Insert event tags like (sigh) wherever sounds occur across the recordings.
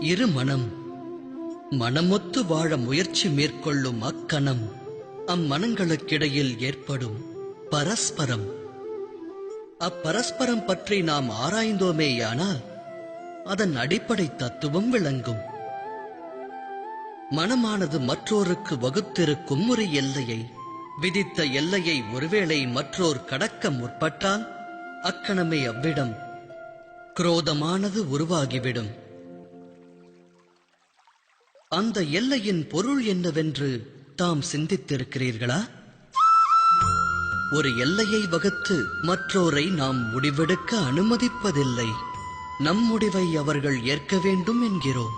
இரு மனம். மனமொத்து வாழ முயற்சி மேற்கொள்ளும் அக்கணம். அம்மனங்களுக்கிடையில் ஏற்படும் பரஸ்பரம். அப்பரஸ்பரம் பற்றி நாம் ஆராய்ந்தோமேயானால் அதன் அடிப்படை தத்துவம் விளங்கும். மனமானது மற்றோருக்கு வகுத்திருக்கும் ஒரு எல்லையை விதித்த எல்லையை ஒருவேளை மற்றோர் கடக்க முற்பட்டால் அக்கணமே அவ்விடம். குரோதமானது உருவாகிவிடும். அந்த எல்லையின் பொருள் என்னவென்று தாம் சிந்தித்திருக்கிறீர்களா? ஒரு எல்லையை வகுத்து மற்றோரை நாம் முடிவெடுக்க அனுமதிப்பதில்லை. நம் முடிவை அவர்கள் ஏற்க வேண்டும் என்கிறோம்.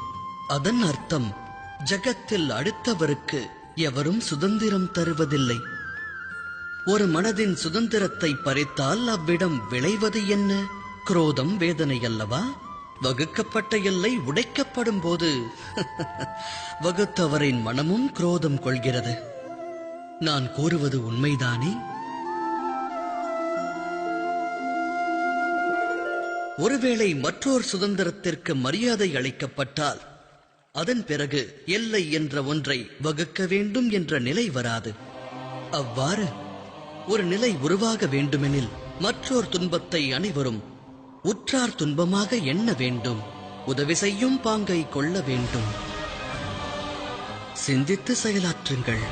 அதன் அர்த்தம் ஜகத்தில் அடுத்தவருக்கு எவரும் சுதந்திரம் தருவதில்லை. ஒரு மனதின் சுதந்திரத்தை பறித்தால் அவ்விடம் விளைவது என்ன? குரோதம் வேதனை அல்லவா வகுக்கப்பட்ட எல்லை உடைக்கப்படும் போது (laughs) வகுத்தவரின் மனமும் குரோதம் கொள்கிறது. நான் கூறுவது உண்மைதானே? ஒருவேளை மற்றோர் சுதந்திரத்திற்கு மரியாதை அளிக்கப்பட்டால் அதன் பிறகு எல்லை என்ற ஒன்றை வகுக்க வேண்டும் என்ற நிலை வராது. அவ்வாறு ஒரு நிலை உருவாக வேண்டுமெனில் மற்றோர் துன்பத்தை அனைவரும் உற்றார் துன்பமாக எண்ண வேண்டும். உதவி செய்யும் பாங்கை கொள்ள வேண்டும். சிந்தித்து செயலாற்றுங்கள்.